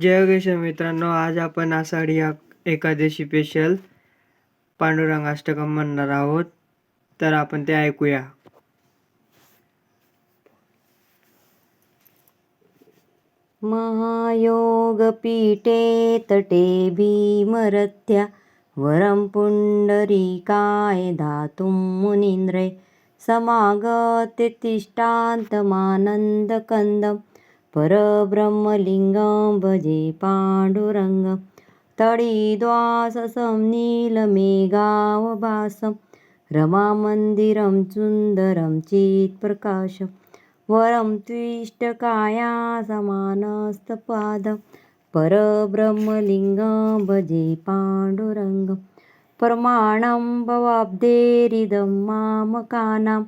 जय योगेश मित्रांनो आज आपण आषाढी या एकादशी स्पेशल पांडुरंग अष्टकम म्हणणार आहोत. तर आपण ते ऐकूया. महायोगपीठे तटे भीमरथ्या वरं पुण्डरीकाय धातुं मुनीन्द्रे समागते कंदम परब्रह्मलिङ्गं भजे पाण्डुरङ्गं। तडिद्वाससं नीलमेघावभासं रमामन्दिरं सुन्दरं चित्प्रकाशं। वरं त्विष्टकाया समानस्तपादं परब्रह्मलिङ्गं भजे पाण्डुरङ्गं। प्रमाणं भवाब्धेरिदं मामकानां।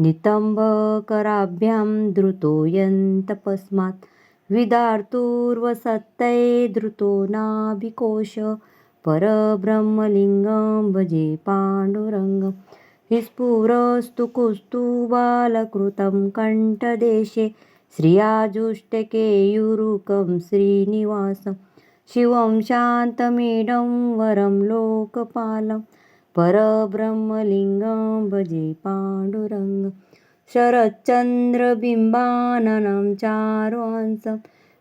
नितम्बकराभ्यां धृतो यन्तपस्मात्। विदार्तुर्वसत्तै धृतो नाभिकोश परब्रह्मलिङ्गं भजे पाण्डुरङ्गं। स्फुरस्तु कुस्तुबालकृतं कण्ठदेशे श्रियाजुष्टकेयुरुकं श्रीनिवासं। शिवं शान्तमीडं वरं लोकपालं परब्रह्मलिङ्गं भजे पाण्डुरङ्ग। शरच्चन्द्रबिम्बाननं चारुहंसं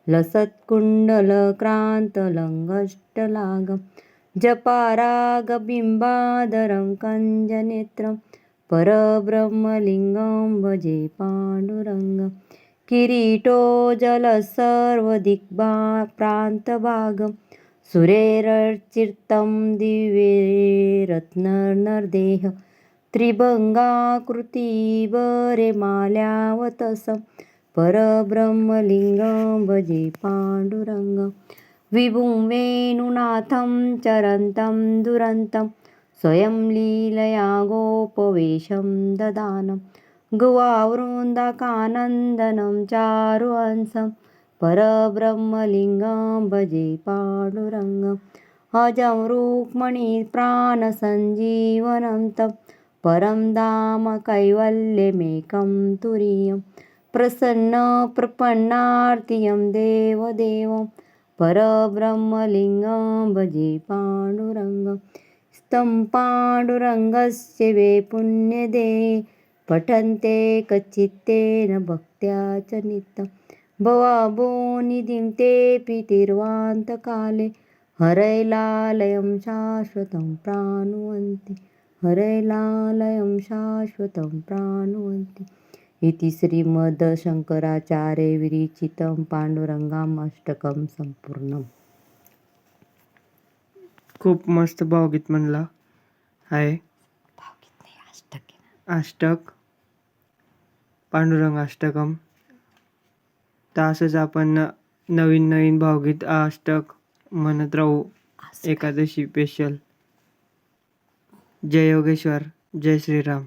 लसत्कुण्डलक्रान्तलङ्गष्टलागं जपारागबिम्बाधरं कञ्जनेत्रं। परब्रह्मलिङ्गं भजे पाण्डुरङ्ग। किरीटोज्जलः सर्वदिग्भा प्रान्तभागं। सुरेरर्चितं दिवे रत्ननर्देह त्रिभङ्गाकृतिवरेमाल्यावतसं परब्रह्मलिङ्गं भजे पाण्डुरङ्गं। विभुं वेणुनाथं चरन्तं दुरन्तं स्वयं लीलया गोपवेशं ददानं। गुवावृन्दाकानन्दनं चारुहंसं परब्रह्मलिङ्गं भजे पाण्डुरङ्गम् अजं रुक्मणीप्राणसञ्जीवनं तं परं धाम कैवल्यमेकं तुरीयं प्रसन्नप्रपन्नार्तियं देवदेवं। परब्रह्मलिङ्गं भजे पाण्डुरङ्गं स्तं पाण्डुरङ्गस्य वे पुण्यदे। पठन्ते कच्चित्तेन भक्त्या च नित्यम्। भवाभोनिधिं तेऽपि तिर्वान्तकाले हरैलालयं शाश्वतं प्राणुवन्ति। हरैलालयं शाश्वतं प्राणुवन्ति। इति श्रीमद्शङ्कराचार्य विरचितं पाण्डुरङ्गाम् अष्टकं सम्पूर्णम्। खूप मस्त भावगीत म्हणला. आहे अष्टक. पांडुरंग अष्टकम. तर असंच आपण नवीन नवीन भावगीत अष्टक म्हणत राहू. एकादशी स्पेशल जय योगेश्वर जय श्रीराम.